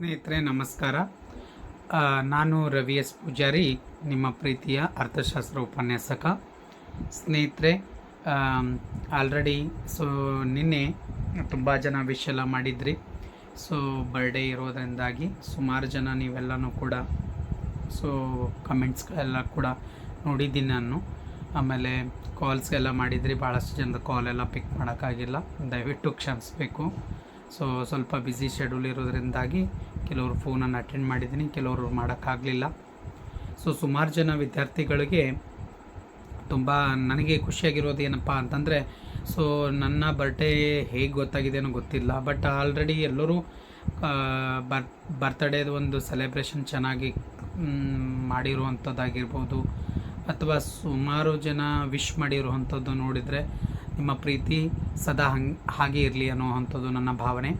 ಸ್ನೇಹಿತರೆ, ನಮಸ್ಕಾರ. ನಾನು ರವಿ ಎಸ್ ಪೂಜಾರಿ, ನಿಮ್ಮ ಪ್ರೀತಿಯ ಅರ್ಥಶಾಸ್ತ್ರ ಉಪನ್ಯಾಸಕ. ಸ್ನೇಹಿತರೆ ಆಲ್ರೆಡಿ ಸೊ ನಿನ್ನೆ ತುಂಬ ಜನ ವಿಶ್ ಎಲ್ಲ ಮಾಡಿದ್ರಿ. ಸೊ ಬರ್ಡೇ ಇರೋದರಿಂದಾಗಿ ಸುಮಾರು ಜನ ನೀವೆಲ್ಲನೂ ಕೂಡ ಸೊ ಕಮೆಂಟ್ಸ್ಗಳೆಲ್ಲ ಕೂಡ ನೋಡಿದ್ದೀನಿ ನಾನು. ಆಮೇಲೆ ಕಾಲ್ಸ್ಗೆಲ್ಲ ಮಾಡಿದ್ರಿ ಭಾಳಷ್ಟು ಜನದ ಕಾಲ್ ಎಲ್ಲ ಪಿಕ್ ಮಾಡೋಕ್ಕಾಗಿಲ್ಲ. ದಯವಿಟ್ಟು ಕ್ಷಮಿಸಬೇಕು. ಸೊ ಸ್ವಲ್ಪ ಬ್ಯುಸಿ ಶೆಡ್ಯೂಲ್ ಇರೋದ್ರಿಂದಾಗಿ ಕೆಲವರು ಫೋನನ್ನು ಅಟೆಂಡ್ ಮಾಡಿದ್ದೀನಿ. ಕೆಲವರು ಮಾಡೋಕ್ಕಾಗಲಿಲ್ಲ. ಸೊ ಸುಮಾರು ಜನ ವಿದ್ಯಾರ್ಥಿಗಳಿಗೆ ತುಂಬ ನನಗೆ ಖುಷಿಯಾಗಿರೋದು ಏನಪ್ಪ ಅಂತಂದರೆ ಸೊ ನನ್ನ ಬರ್ಡೇ ಹೇಗೆ ಗೊತ್ತಾಗಿದೆನೋ ಗೊತ್ತಿಲ್ಲ. ಬಟ್ ಆಲ್ರೆಡಿ ಎಲ್ಲರೂ ಬರ್ ಬರ್ತಡೇದು ಒಂದು ಸೆಲೆಬ್ರೇಷನ್ ಚೆನ್ನಾಗಿ ಮಾಡಿರುವಂಥದ್ದಾಗಿರ್ಬೋದು. ಅಥವಾ ಸುಮಾರು ಜನ ವಿಶ್ ಮಾಡಿರುವಂಥದ್ದು ನೋಡಿದರೆ ನಿಮ್ಮ ಪ್ರೀತಿ ಸದಾ ಹಂಗೆ, ಹಾಗೆ ಇರಲಿ ಅನ್ನೋ ಅಂಥದ್ದು ನನ್ನ ಭಾವನೆ.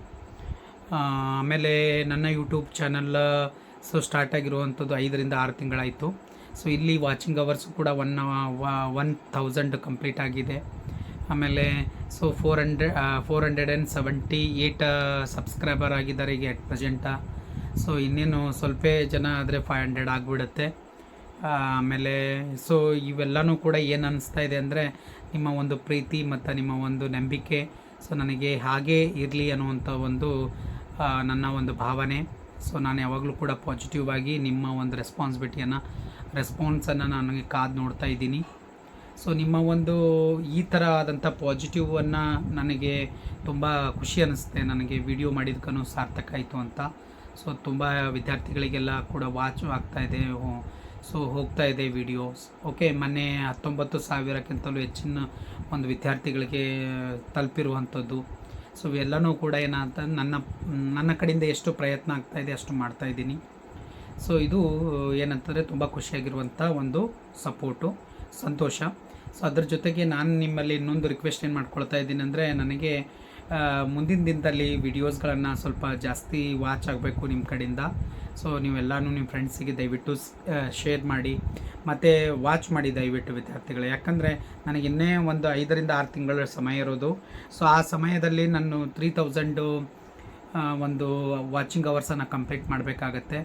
ಆಮೇಲೆ ನನ್ನ ಯೂಟ್ಯೂಬ್ ಚಾನಲ್, ಸೊ ಸ್ಟಾರ್ಟ್ ಆಗಿರುವಂಥದ್ದು ಐದರಿಂದ ಆರು ತಿಂಗಳಾಯಿತು. ಸೊ ಇಲ್ಲಿ ವಾಚಿಂಗ್ ಅವರ್ಸ್ ಕೂಡ ಒನ್ ಒನ್ ಥೌಸಂಡ್ ಕಂಪ್ಲೀಟ್ ಆಗಿದೆ. ಆಮೇಲೆ, so four hundred four hundred and seventy eight subscriber ಆಗಿದ್ದಾರೆ ಈಗ ಎಟ್ ಪ್ರೆಸೆಂಟ. ಸೊ ಇನ್ನೇನು ಸ್ವಲ್ಪ ಜನ ಆದರೆ ಫೈವ್ ಹಂಡ್ರೆಡ್ ಆಗಿಬಿಡುತ್ತೆ. ಆಮೇಲೆ ಸೊ ಇವೆಲ್ಲನೂ ಕೂಡ ಏನು ಅನ್ನಿಸ್ತಾ ಇದೆ ಅಂದರೆ ನಿಮ್ಮ ಒಂದು ಪ್ರೀತಿ ಮತ್ತು ನಿಮ್ಮ ಒಂದು ನಂಬಿಕೆ. ಸೊ ನನಗೆ ಹಾಗೇ ಇರಲಿ ಅನ್ನುವಂಥ ಒಂದು ನನ್ನ ಒಂದು ಭಾವನೆ. ಸೊ ನಾನು ಯಾವಾಗಲೂ ಕೂಡ ಪಾಸಿಟಿವ್ ಆಗಿ ನಿಮ್ಮ ಒಂದು ರೆಸ್ಪಾನ್ಸಿಬಿಲಿಟಿಯನ್ನು ರೆಸ್ಪಾನ್ಸನ್ನು ನನಗೆ ಕಾದು ನೋಡ್ತಾ ಇದ್ದೀನಿ. ಸೊ ನಿಮ್ಮ ಒಂದು ಈ ಥರ ಆದಂಥ ಪಾಸಿಟಿವನ್ನು ನನಗೆ ತುಂಬ ಖುಷಿ ಅನ್ನಿಸುತ್ತೆ ನನಗೆ ವಿಡಿಯೋ ಮಾಡಿದ್ಕೂ ಸಾರ್ಥಕ ಆಯಿತು ಅಂತ. ಸೊ ತುಂಬ ವಿದ್ಯಾರ್ಥಿಗಳಿಗೆಲ್ಲ ಕೂಡ ವಾಚು ಆಗ್ತಾಯಿದೆ ಸೊ ಹೋಗ್ತಾ ಇದೆ ವಿಡಿಯೋಸ್ ಓಕೆ ಮೊನ್ನೆ ಹತ್ತೊಂಬತ್ತು ಸಾವಿರಕ್ಕಿಂತಲೂ ಹೆಚ್ಚಿನ ಒಂದು ವಿದ್ಯಾರ್ಥಿಗಳಿಗೆ ತಲುಪಿರುವಂಥದ್ದು. ಸೊ ಇವೆಲ್ಲನೂ ಕೂಡ ಏನಂತ ನನ್ನ ನನ್ನ ಕಡೆಯಿಂದ ಎಷ್ಟು ಪ್ರಯತ್ನ ಆಗ್ತಾ ಇದೆ ಅಷ್ಟು ಮಾಡ್ತಾ ಇದ್ದೀನಿ. ಸೊ ಇದು ಏನಂತಂದರೆ ತುಂಬ ಖುಷಿಯಾಗಿರುವಂಥ ಒಂದು ಸಪೋರ್ಟು ಸಂತೋಷ. ಸೊ ಅದ್ರ ಜೊತೆಗೆ ನಾನು ನಿಮ್ಮಲ್ಲಿ ಇನ್ನೊಂದು ರಿಕ್ವೆಸ್ಟ್ ಏನು ಮಾಡ್ಕೊಳ್ತಾ ಇದ್ದೀನಿ ಅಂದರೆ, ನನಗೆ ಮುಂದಿನ ದಿನದಲ್ಲಿ ವಿಡಿಯೋಸ್ಗಳನ್ನು ಸ್ವಲ್ಪ ಜಾಸ್ತಿ ವಾಚ್ ಆಗಬೇಕು ನಿಮ್ಮ ಕಡೆಯಿಂದ. ಸೊ ನೀವೆಲ್ಲನೂ ನಿಮ್ಮ ಫ್ರೆಂಡ್ಸಿಗೆ ದಯವಿಟ್ಟು ಶೇರ್ ಮಾಡಿ. ಮತ್ತು ವಾಚ್ ಮಾಡಿ ದಯವಿಟ್ಟು ವಿದ್ಯಾರ್ಥಿಗಳು. ಯಾಕಂದರೆ ನನಗೆ ಇನ್ನೇ ಒಂದು ಐದರಿಂದ ಆರು ತಿಂಗಳ ಸಮಯ ಇರೋದು. ಸೊ ಆ ಸಮಯದಲ್ಲಿ ನಾನು ತ್ರೀ ತೌಸಂಡು ಒಂದು ವಾಚಿಂಗ್ ಅವರ್ಸನ್ನು ಕಂಪ್ಲೀಟ್ ಮಾಡಬೇಕಾಗತ್ತೆ.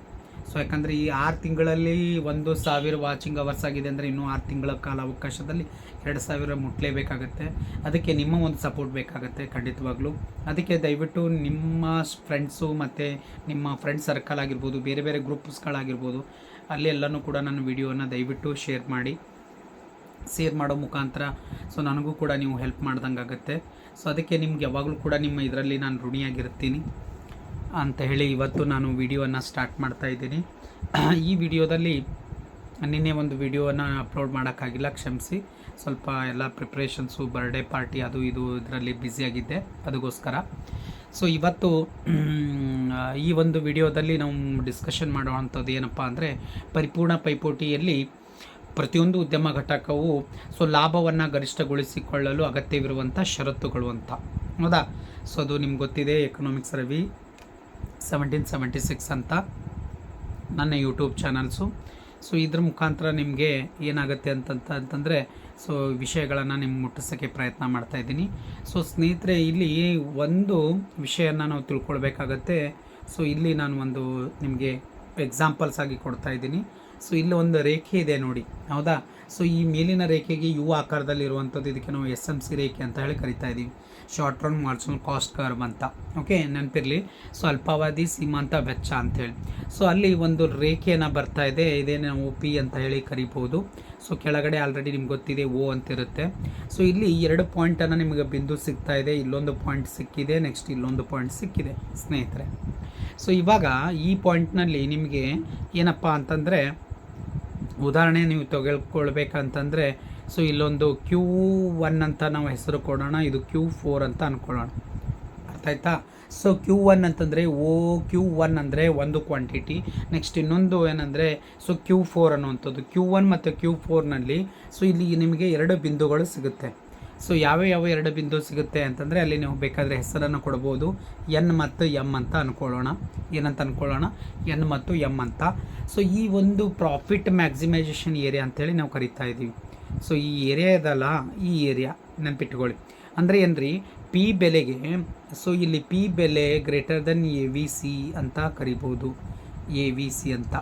ಸೊ ಯಾಕಂದರೆ ಈ ಆರು ತಿಂಗಳಲ್ಲಿ ಒಂದು ಸಾವಿರ ವಾಚಿಂಗ್ ಅವರ್ಸ್ ಆಗಿದೆ ಅಂದರೆ ಇನ್ನೂ ಆರು ತಿಂಗಳ ಕಾಲ ಅವಕಾಶದಲ್ಲಿ ಎರಡು ಸಾವಿರ ಮುಟ್ಲೇಬೇಕಾಗತ್ತೆ ಅದಕ್ಕೆ ನಿಮ್ಮ ಒಂದು ಸಪೋರ್ಟ್ ಬೇಕಾಗುತ್ತೆ ಖಂಡಿತವಾಗ್ಲೂ. ಅದಕ್ಕೆ ದಯವಿಟ್ಟು ನಿಮ್ಮ ಫ್ರೆಂಡ್ಸು ಮತ್ತು ನಿಮ್ಮ ಫ್ರೆಂಡ್ ಸರ್ಕಲ್ ಆಗಿರ್ಬೋದು, ಬೇರೆ ಬೇರೆ ಗ್ರೂಪ್ಸ್ಗಳಾಗಿರ್ಬೋದು ಅಲ್ಲಿ ಎಲ್ಲನೂ ಕೂಡ ನನ್ನ ವಿಡಿಯೋನ ದಯವಿಟ್ಟು ಶೇರ್ ಮಾಡಿ. ಶೇರ್ ಮಾಡೋ ಮುಖಾಂತರ ಸೊ, ನನಗೂ ಕೂಡ ನೀವು ಹೆಲ್ಪ್ ಮಾಡ್ದಂಗೆ ಆಗುತ್ತೆ ಸೊ ಅದಕ್ಕೆ ನಿಮ್ಗೆ ಯಾವಾಗಲೂ ಕೂಡ ನಿಮ್ಮ ಇದರಲ್ಲಿ ನಾನು ಋಣಿಯಾಗಿರ್ತೀನಿ. ಅಂತ ಹೇಳಿ ಇವತ್ತು ನಾನು ವಿಡಿಯೋವನ್ನು ಸ್ಟಾರ್ಟ್ ಮಾಡ್ತಾ ಇದ್ದೀನಿ. ಈ ವಿಡಿಯೋದಲ್ಲಿ ನಿನ್ನೆ ಒಂದು ವಿಡಿಯೋವನ್ನು ಅಪ್ಲೋಡ್ ಮಾಡೋಕ್ಕಾಗಿಲ್ಲ, ಕ್ಷಮಿಸಿ. ಸ್ವಲ್ಪ ಎಲ್ಲ ಪ್ರಿಪ್ರೇಷನ್ಸು, ಬರ್ಡೇ ಪಾರ್ಟಿ ಅದು ಇದು ಇದರಲ್ಲಿ ಬ್ಯುಸಿಯಾಗಿದ್ದೆ ಅದಕ್ಕೋಸ್ಕರ. ಸೊ ಇವತ್ತು, ಈ ಒಂದು ವಿಡಿಯೋದಲ್ಲಿ ನಾವು ಡಿಸ್ಕಷನ್ ಮಾಡುವಂಥದ್ದು ಏನಪ್ಪ ಅಂದರೆ, ಪರಿಪೂರ್ಣ ಪೈಪೋಟಿಯಲ್ಲಿ ಪ್ರತಿಯೊಂದು ಉದ್ಯಮ ಘಟಕವು ಸೊ ಲಾಭವನ್ನು ಗರಿಷ್ಠಗೊಳಿಸಿಕೊಳ್ಳಲು ಅಗತ್ಯವಿರುವಂಥ ಷರತ್ತುಗಳು ಅಂತ. ಹೌದಾ? ಸೊ ಅದು ನಿಮ್ಗೆ ಗೊತ್ತಿದೆ economics Ravi. Seventeen seventy six ಅಂತ ನನ್ನ ಯೂಟ್ಯೂಬ್ ಚಾನಲ್ಸು. ಸೊ ಇದ್ರ ಮುಖಾಂತರ ನಿಮಗೆ ಏನಾಗುತ್ತೆ ಅಂತಂತ ಅಂತಂದರೆ, ಸೊ ವಿಷಯಗಳನ್ನು ನಿಮ್ಗೆ ಮುಟ್ಟಿಸೋಕ್ಕೆ ಪ್ರಯತ್ನ ಮಾಡ್ತಾ ಇದ್ದೀನಿ. ಸೊ ಸ್ನೇಹಿತರೆ, ಇಲ್ಲಿ ಒಂದು ವಿಷಯನ ನಾವು ತಿಳ್ಕೊಳ್ಬೇಕಾಗತ್ತೆ. ಸೊ ಇಲ್ಲಿ ನಾನು ಒಂದು ನಿಮಗೆ ಎಕ್ಸಾಂಪಲ್ಸ್ ಆಗಿ ಕೊಡ್ತಾ ಇದ್ದೀನಿ. ಸೊ ಇಲ್ಲಿ ಒಂದು ರೇಖೆ ಇದೆ ನೋಡಿ. ಹೌದಾ? ಸೊ ಈ ಮೇಲಿನ ರೇಖೆಗೆ ಯು ಆಕಾರದಲ್ಲಿರುವಂಥದ್ದು ಇದಕ್ಕೆ ನಾವು ಎಸ್ ಎಂ ಸಿ ರೇಖೆ ಅಂತ ಹೇಳಿ ಕರಿತಾ ಇದ್ದೀವಿ. Short run marginal cost curve ಅಂತ. ಓಕೆ ನೆನಪಿರಲಿ. ಸೊ ಅಲ್ಪಾವಧಿ ಸೀಮಾಂತ ವೆಚ್ಚ ಅಂಥೇಳಿ ಸೊ ಅಲ್ಲಿ ಒಂದು ರೇಖೆಯನ್ನು ಬರ್ತಾ ಇದೆ. ಇದೇ ನಾವು ಪಿ ಅಂತ ಹೇಳಿ ಕರಿಬೋದು ಸೊ ಕೆಳಗಡೆ ಆಲ್ರೆಡಿ ನಿಮ್ಗೆ ಗೊತ್ತಿದೆ ಓ ಅಂತಿರುತ್ತೆ ಸೊ ಇಲ್ಲಿ ಎರಡು ಪಾಯಿಂಟನ್ನು ನಿಮಗೆ ಬಿಂದು ಸಿಗ್ತಾ ಇದೆ. ಇಲ್ಲೊಂದು ಪಾಯಿಂಟ್ ಸಿಕ್ಕಿದೆ. ನೆಕ್ಸ್ಟ್ ಇಲ್ಲೊಂದು ಪಾಯಿಂಟ್ ಸಿಕ್ಕಿದೆ, ಸ್ನೇಹಿತರೆ. ಸೊ ಇವಾಗ ಈ ಪಾಯಿಂಟ್ನಲ್ಲಿ ನಿಮಗೆ ಏನಪ್ಪ ಅಂತಂದರೆ ಉದಾಹರಣೆ ನೀವು ತೆಗೆದುಕೊಳ್ಬೇಕಂತಂದರೆ, ಸೊ ಇಲ್ಲೊಂದು ಕ್ಯೂ ಒನ್ ಅಂತ ನಾವು ಹೆಸರು ಕೊಡೋಣ, ಇದು ಕ್ಯೂ ಫೋರ್ ಅಂತ ಅಂದ್ಕೊಳ್ಳೋಣ ಅರ್ಥ ಆಯ್ತಾ? ಸೊ ಕ್ಯೂ ಒನ್ ಅಂತಂದರೆ ಓ ಕ್ಯೂ ಒನ್ ಅಂದರೆ ಒಂದು ಕ್ವಾಂಟಿಟಿ ನೆಕ್ಸ್ಟ್ ಇನ್ನೊಂದು ಏನಂದರೆ, ಸೊ ಕ್ಯೂ ಫೋರ್ ಅನ್ನುವಂಥದ್ದು. ಕ್ಯೂ ಒನ್ ಮತ್ತು ಕ್ಯೂ ಫೋರ್ನಲ್ಲಿ ಸೊ ಇಲ್ಲಿ ನಿಮಗೆ ಎರಡು ಬಿಂದುಗಳು ಸಿಗುತ್ತೆ. ಸೊ ಯಾವ ಯಾವ ಎರಡು ಬಿಂದು ಸಿಗುತ್ತೆ ಅಂತಂದರೆ ಅಲ್ಲಿ ನೀವು ಬೇಕಾದರೆ ಹೆಸರನ್ನು ಕೊಡ್ಬೋದು. ಎನ್ ಮತ್ತು ಎಂ ಅಂತ ಅಂದ್ಕೊಳ್ಳೋಣ ಏನಂತ ಅಂದ್ಕೊಳ್ಳೋಣ ಎನ್ ಮತ್ತು ಎಂ ಅಂತ. ಸೊ ಈ ಒಂದು ಪ್ರಾಫಿಟ್ ಮ್ಯಾಕ್ಸಿಮೈಸೇಷನ್ ಏರಿಯಾ ಅಂತೇಳಿ ನಾವು ಕರಿತಾ ಇದ್ದೀವಿ. ಸೊ ಈ ಏರಿಯಾ ಇದಲ್ಲ, ಈ ಏರಿಯಾ ನೆನಪಿಟ್ಕೊಳ್ಳಿ. ಅಂದರೆ ರೀ ಪಿ ಬೆಲೆಗೆ ಸೊ ಇಲ್ಲಿ ಪಿ ಬೆಲೆ greater than A V C ಅಂತ ಕರಿಬೋದು. ಎ ವಿ ಸಿ ಅಂತ.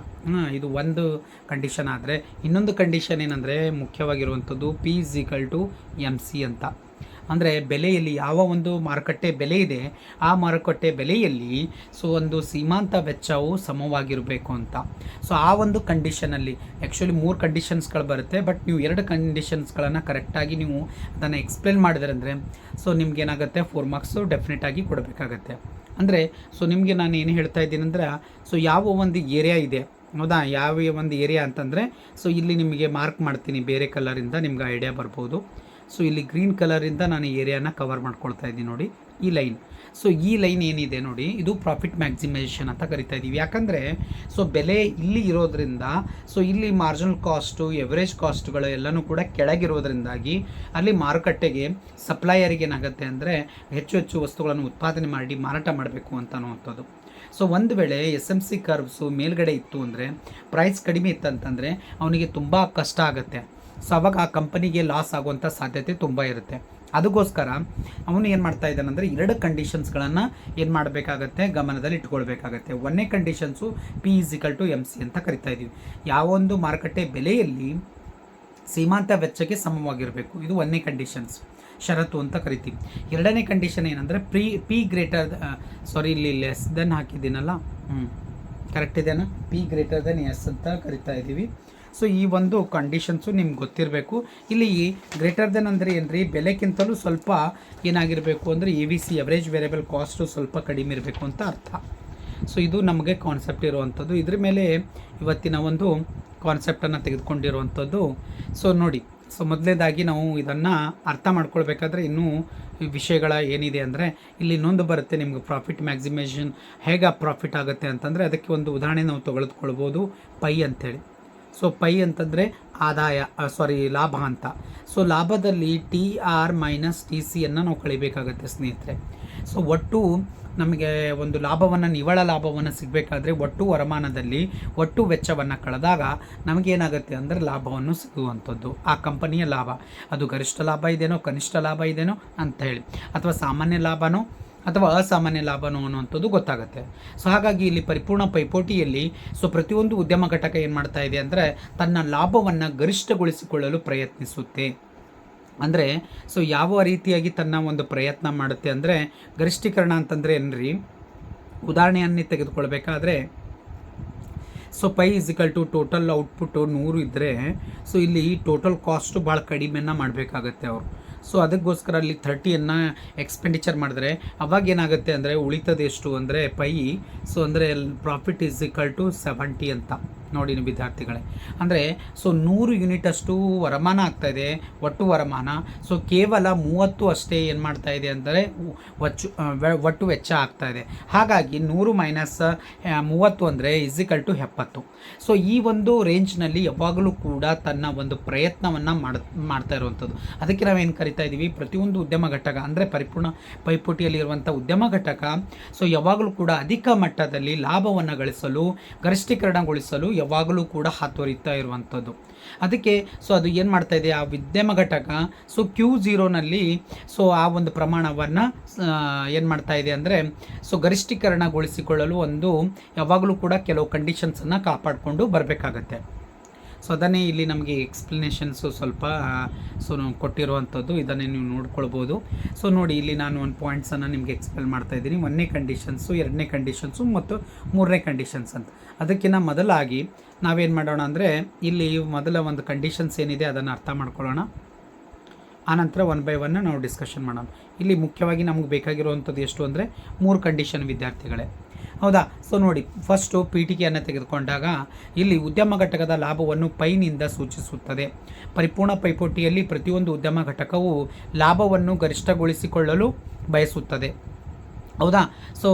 ಇದು ಒಂದು ಕಂಡೀಷನ್ ಆದರೆ. ಇನ್ನೊಂದು ಕಂಡೀಷನ್ ಏನಂದರೆ ಮುಖ್ಯವಾಗಿರುವಂಥದ್ದು P equal to M C ಅಂತ. ಅಂದರೆ ಬೆಲೆಯಲ್ಲಿ ಯಾವ ಒಂದು ಮಾರುಕಟ್ಟೆ ಬೆಲೆ ಇದೆ, ಆ ಮಾರುಕಟ್ಟೆ ಬೆಲೆಯಲ್ಲಿ ಸೊ ಒಂದು ಸೀಮಾಂತ ವೆಚ್ಚವು ಸಮವಾಗಿರಬೇಕು ಅಂತ. ಸೊ ಆ ಒಂದು ಕಂಡೀಷನಲ್ಲಿ ಆ್ಯಕ್ಚುಲಿ ಮೂರು ಕಂಡೀಷನ್ಸ್ಗಳು ಬರುತ್ತೆ ಬಟ್ ನೀವು ಎರಡು ಕಂಡೀಷನ್ಸ್ಗಳನ್ನು ಕರೆಕ್ಟಾಗಿ ನೀವು ಅದನ್ನು ಎಕ್ಸ್ಪ್ಲೇನ್ ಮಾಡಿದ್ರೆ ಅಂದರೆ ಸೊ ನಿಮ್ಗೇನಾಗುತ್ತೆ ಫೋರ್ ಮಾರ್ಕ್ಸು ಡೆಫಿನೆಟಾಗಿ ಕೊಡಬೇಕಾಗತ್ತೆ. ಅಂದರೆ ಸೊ ನಿಮಗೆ ನಾನು ಏನು ಹೇಳ್ತಾ ಇದ್ದೀನಿ ಅಂದರೆ ಸೊ ಯಾವ ಒಂದು ಏರಿಯಾ ಇದೆ, ಹೌದಾ? ಯಾವ ಒಂದು ಏರಿಯಾ ಅಂತಂದರೆ ಸೊ ಇಲ್ಲಿ ನಿಮಗೆ ಮಾರ್ಕ್ ಮಾಡ್ತೀನಿ ಬೇರೆ ಕಲರಿಂದ ನಿಮ್ಗೆ ಐಡಿಯಾ ಬರ್ಬೋದು. ಸೊ ಇಲ್ಲಿ ಗ್ರೀನ್ ಕಲರಿಂದ ನಾನು ಏರಿಯಾನ ಕವರ್ ಮಾಡ್ಕೊಳ್ತಾ ಇದ್ದೀನಿ ನೋಡಿ, ಈ ಲೈನ್ ಸೊ ಈ ಲೈನ್ ಏನಿದೆ ನೋಡಿ, ಇದು ಪ್ರಾಫಿಟ್ ಮ್ಯಾಕ್ಸಿಮೈಸೇಷನ್ ಅಂತ ಕರಿತಾ ಇದ್ದೀವಿ ಯಾಕಂದರೆ ಸೊ ಬೆಲೆ ಇಲ್ಲಿ ಇರೋದ್ರಿಂದ ಸೊ ಇಲ್ಲಿ ಮಾರ್ಜಿನಲ್ ಕಾಸ್ಟು ಎವರೇಜ್ ಕಾಸ್ಟ್ಗಳು ಎಲ್ಲನೂ ಕೂಡ ಕೆಳಗಿರೋದ್ರಿಂದಾಗಿ ಅಲ್ಲಿ ಮಾರುಕಟ್ಟೆಗೆ ಸಪ್ಲೈಯರಿಗೆ ಏನಾಗುತ್ತೆ ಅಂದರೆ, ಹೆಚ್ಚು ಹೆಚ್ಚು ವಸ್ತುಗಳನ್ನು ಉತ್ಪಾದನೆ ಮಾಡಿ ಮಾರಾಟ ಮಾಡಬೇಕು ಅಂತ ಅನ್ನುವಂಥದ್ದು. ಸೊ ಒಂದು ವೇಳೆ ಎಸ್ ಎಂ ಸಿ ಕರ್ವ್ಸು ಮೇಲ್ಗಡೆ ಇತ್ತು ಅಂದರೆ ಪ್ರೈಸ್ ಕಡಿಮೆ ಇತ್ತಂತಂದರೆ ಅವನಿಗೆ ತುಂಬ ಕಷ್ಟ ಆಗುತ್ತೆ. ಸೊ ಅವಾಗ ಆ ಕಂಪನಿಗೆ ಲಾಸ್ ಆಗುವಂಥ ಸಾಧ್ಯತೆ ತುಂಬ ಇರುತ್ತೆ. ಅದಕ್ಕೋಸ್ಕರ ಅವನು ಏನು ಮಾಡ್ತಾ ಇದ್ದಾನಂದರೆ ಎರಡು ಕಂಡೀಷನ್ಸ್ಗಳನ್ನು ಏನು ಮಾಡಬೇಕಾಗತ್ತೆ, ಗಮನದಲ್ಲಿ ಇಟ್ಕೊಳ್ಬೇಕಾಗತ್ತೆ. ಒಂದನೇ conditions P is equal to M C ಅಂತ ಕರಿತಾ ಇದ್ದೀವಿ ಯಾವೊಂದು ಮಾರುಕಟ್ಟೆ ಬೆಲೆಯಲ್ಲಿ ಸೀಮಾಂತ ವೆಚ್ಚಕ್ಕೆ ಸಮವಾಗಿರಬೇಕು. ಇದು ಒಂದನೇ ಕಂಡೀಷನ್ಸ್ ಷರತ್ತು ಅಂತ ಕರಿತೀವಿ. ಎರಡನೇ ಕಂಡೀಷನ್ ಏನಂದರೆ ಪ್ರೀ ಪಿ ಗ್ರೇಟರ್ ಸಾರಿ ಇಲ್ಲಿ ಲೆಸ್ ದೆನ್ ಹಾಕಿದ್ದೀನಲ್ಲ? ಹ್ಞೂ ಕರೆಕ್ಟ್ ಇದೆಯಾ? ಪಿ ಗ್ರೇಟರ್ ದೆನ್ ಎಸ್ ಅಂತ ಕರಿತಾ ಇದ್ದೀವಿ ಸೊ ಈ ಒಂದು ಕಂಡೀಷನ್ಸು ನಿಮ್ಗೆ ಗೊತ್ತಿರಬೇಕು. ಇಲ್ಲಿ ಗ್ರೇಟರ್ ದೆನ್ ಅಂದರೆ ಏನ್ರಿ? ಬೆಲೆಕ್ಕಿಂತಲೂ ಸ್ವಲ್ಪ ಏನಾಗಿರಬೇಕು ಅಂದರೆ A V C average variable cost ಸ್ವಲ್ಪ ಕಡಿಮೆ ಇರಬೇಕು ಅಂತ ಅರ್ಥ. ಸೊ ಇದು ನಮಗೆ ಕಾನ್ಸೆಪ್ಟ್ ಇರುವಂಥದ್ದು. ಇದ್ರ ಮೇಲೆ ಇವತ್ತಿನ ಒಂದು ಕಾನ್ಸೆಪ್ಟನ್ನು ತೆಗೆದುಕೊಂಡಿರುವಂಥದ್ದು. ಸೊ ನೋಡಿ. ಸೊ ಮೊದಲನೇದಾಗಿ ನಾವು ಇದನ್ನು ಅರ್ಥ ಮಾಡ್ಕೊಳ್ಬೇಕಾದ್ರೆ ಇನ್ನೂ ವಿಷಯಗಳ ಏನಿದೆ ಅಂದರೆ ಇಲ್ಲಿ ಇನ್ನೊಂದು ಬರುತ್ತೆ ನಿಮ್ಗೆ ಪ್ರಾಫಿಟ್ ಮ್ಯಾಕ್ಸಿಮೇಷನ್ ಹೇಗೆ ಪ್ರಾಫಿಟ್ ಆಗುತ್ತೆ ಅಂತಂದರೆ ಅದಕ್ಕೆ ಒಂದು ಉದಾಹರಣೆ ನಾವು ತೆಗೆದುಕೊಳ್ಬೋದು ಪೈ ಅಂತೇಳಿ. ಸೊ ಪೈ ಅಂತಂದರೆ ಆದಾಯ ಸಾರಿ ಲಾಭ ಅಂತ. ಸೊ ಲಾಭದಲ್ಲಿ ಟಿ ಆರ್ ಮೈನಸ್ ಟಿ ಸಿಯನ್ನು ನಾವು ಕಳಿಬೇಕಾಗತ್ತೆ ಸ್ನೇಹಿತರೆ. ಸೊ ಒಟ್ಟು ನಮಗೆ ಒಂದು ಲಾಭವನ್ನು, ನಿವ್ವಳ ಲಾಭವನ್ನು ಸಿಗಬೇಕಾದ್ರೆ ಒಟ್ಟು ವರಮಾನದಲ್ಲಿ ಒಟ್ಟು ವೆಚ್ಚವನ್ನು ಕಳೆದಾಗ ನಮಗೇನಾಗುತ್ತೆ ಅಂದರೆ ಲಾಭವನ್ನು ಸಿಗುವಂಥದ್ದು. ಆ ಕಂಪನಿಯ ಲಾಭ. ಅದು ಗರಿಷ್ಠ ಲಾಭ ಇದೇನೋ, ಕನಿಷ್ಠ ಲಾಭ ಇದೇನೋ ಅಂತ ಹೇಳಿ. ಅಥವಾ ಸಾಮಾನ್ಯ ಲಾಭನೋ ಅಥವಾ ಅಸಾಮಾನ್ಯ ಲಾಭನೋ ಅನ್ನುವಂಥದ್ದು ಗೊತ್ತಾಗುತ್ತೆ. ಸೊ ಹಾಗಾಗಿ ಇಲ್ಲಿ ಪರಿಪೂರ್ಣ ಪೈಪೋಟಿಯಲ್ಲಿ ಸೊ ಪ್ರತಿಯೊಂದು ಉದ್ಯಮ ಘಟಕ ಏನು ಮಾಡ್ತಾ ಇದೆ ಅಂದರೆ, ತನ್ನ ಲಾಭವನ್ನು ಗರಿಷ್ಠಗೊಳಿಸಿಕೊಳ್ಳಲು ಪ್ರಯತ್ನಿಸುತ್ತೆ. ಅಂದರೆ ಸೊ ಯಾವ ರೀತಿಯಾಗಿ ತನ್ನ ಒಂದು ಪ್ರಯತ್ನ ಮಾಡುತ್ತೆ ಅಂದರೆ, ಗರಿಷ್ಠೀಕರಣ ಅಂತಂದರೆ ಏನ್ರಿ? ಉದಾಹರಣೆಯನ್ನೇ ತೆಗೆದುಕೊಳ್ಬೇಕಾದ್ರೆ so P is equal to total output ನೂರು ಇದ್ದರೆ ಸೊ ಇಲ್ಲಿ ಟೋಟಲ್ ಕಾಸ್ಟು ಭಾಳ ಕಡಿಮೆನ ಮಾಡಬೇಕಾಗತ್ತೆ ಅವರು. ಸೊ ಅದಕ್ಕೋಸ್ಕರ ಅಲ್ಲಿ ಥರ್ಟಿಯನ್ನು ಎಕ್ಸ್ಪೆಂಡಿಚರ್ ಮಾಡಿದ್ರೆ, ಅವಾಗ ಏನಾಗುತ್ತೆ ಅಂದರೆ ಉಳಿತದೆಷ್ಟು ಅಂದರೆ ಪೈ. ಸೊ ಅಂದರೆ profit is equal to seventy ಅಂತ. ನೋಡಿ ವಿದ್ಯಾರ್ಥಿಗಳೇ. ಅಂದರೆ, ಸೊ ನೂರು ಯೂನಿಟ್ ಅಷ್ಟು ವರಮಾನ ಆಗ್ತಾ ಇದೆ ಒಟ್ಟು ವರಮಾನ. ಸೊ ಕೇವಲ ಮೂವತ್ತು ಅಷ್ಟೇ ಏನು ಮಾಡ್ತಾ ಇದೆ ಅಂದರೆ, ವಚ್ಚು ಒಟ್ಟು ವೆಚ್ಚ ಆಗ್ತಾ ಇದೆ ಹಾಗಾಗಿ ನೂರು ಮೈನಸ್ ಮೂವತ್ತು ಅಂದರೆ ಇಸಿಕಲ್ ಟು ಎಪ್ಪತ್ತು. ಸೊ ಈ ಒಂದು ರೇಂಜ್ನಲ್ಲಿ ಯಾವಾಗಲೂ ಕೂಡ ತನ್ನ ಒಂದು ಪ್ರಯತ್ನವನ್ನು ಮಾಡ, ಮಾಡ್ತಾ ಇರುವಂಥದ್ದು. ಅದಕ್ಕೆ ನಾವೇನು ಕರಿತಾ ಇದ್ದೀವಿ? ಪ್ರತಿಯೊಂದು ಉದ್ಯಮ ಘಟಕ, ಅಂದರೆ ಪರಿಪೂರ್ಣ ಪೈಪೋಟಿಯಲ್ಲಿರುವಂಥ ಉದ್ಯಮ ಘಟಕ, ಸೊ ಯಾವಾಗಲೂ ಕೂಡ ಅಧಿಕ ಮಟ್ಟದಲ್ಲಿ ಲಾಭವನ್ನು ಗಳಿಸಲು, ಗರಿಷ್ಠೀಕರಣಗೊಳಿಸಲು ಯಾವಾಗಲೂ ಕೂಡ ಹಾತೊರಿತಾ ಇರುವಂಥದ್ದು. ಅದಕ್ಕೆ ಸೊ ಅದು ಏನು ಮಾಡ್ತಾ ಇದೆ? ಆ ವಿದ್ಯಮ ಘಟಕ ಸೊ ಕ್ಯೂ ಝೀರೋನಲ್ಲಿ ಸೊ ಆ ಒಂದು ಪ್ರಮಾಣವನ್ನು ಏನು ಮಾಡ್ತಾ ಇದೆ ಅಂದರೆ ಸೊ ಗರಿಷ್ಠೀಕರಣಗೊಳಿಸಿಕೊಳ್ಳಲು ಒಂದು ಯಾವಾಗಲೂ ಕೂಡ ಕೆಲವು ಕಂಡೀಷನ್ಸನ್ನು ಕಾಪಾಡಿಕೊಂಡು ಬರಬೇಕಾಗತ್ತೆ. ಸೊ ಅದನ್ನೇ ಇಲ್ಲಿ ನಮಗೆ ಎಕ್ಸ್ಪ್ಲನೇಷನ್ಸು ಸ್ವಲ್ಪ ಸೊ ಕೊಟ್ಟಿರುವಂಥದ್ದು ಇದನ್ನೇ ನೀವು ನೋಡ್ಕೊಳ್ಬೋದು. ಸೊ ನೋಡಿ, ಇಲ್ಲಿ ನಾನು ಒಂದು ಪಾಯಿಂಟ್ಸನ್ನು ನಿಮಗೆ ಎಕ್ಸ್ಪ್ಲೇನ್ ಮಾಡ್ತಾ ಇದ್ದೀನಿ. ಒಂದನೇ ಕಂಡೀಷನ್ಸು ಎರಡನೇ ಕಂಡೀಷನ್ಸು ಮತ್ತು ಮೂರನೇ ಕಂಡೀಷನ್ಸ್ ಅಂತ. ಅದಕ್ಕಿಂತ ಮೊದಲಾಗಿ ನಾವೇನು ಮಾಡೋಣ ಅಂದರೆ, ಇಲ್ಲಿ ಮೊದಲ ಒಂದು ಕಂಡೀಷನ್ಸ್ ಏನಿದೆ ಅದನ್ನು ಅರ್ಥ ಮಾಡ್ಕೊಳ್ಳೋಣ. ಆನಂತರ ಒನ್ ಬೈ ಒನ್ನ ನಾವು ಡಿಸ್ಕಷನ್ ಮಾಡೋಣ. ಇಲ್ಲಿ ಮುಖ್ಯವಾಗಿ ನಮಗೆ ಬೇಕಾಗಿರುವಂಥದ್ದು ಎಷ್ಟು ಅಂದರೆ, ಮೂರು ಕಂಡೀಷನ್ ವಿದ್ಯಾರ್ಥಿಗಳೇ. ಹೌದಾ? ಸೊ ನೋಡಿ ಫಸ್ಟು ಪೀಠಿಕೆಯನ್ನು ತೆಗೆದುಕೊಂಡಾಗ ಇಲ್ಲಿ ಉದ್ಯಮ ಘಟಕದ ಲಾಭವನ್ನು ಪೈನಿಂದ ಸೂಚಿಸುತ್ತದೆ. ಪರಿಪೂರ್ಣ ಪೈಪೋಟಿಯಲ್ಲಿ ಪ್ರತಿಯೊಂದು ಉದ್ಯಮ ಘಟಕವು ಲಾಭವನ್ನು ಗರಿಷ್ಠಗೊಳಿಸಿಕೊಳ್ಳಲು ಬಯಸುತ್ತದೆ. ಹೌದಾ? ಸೊ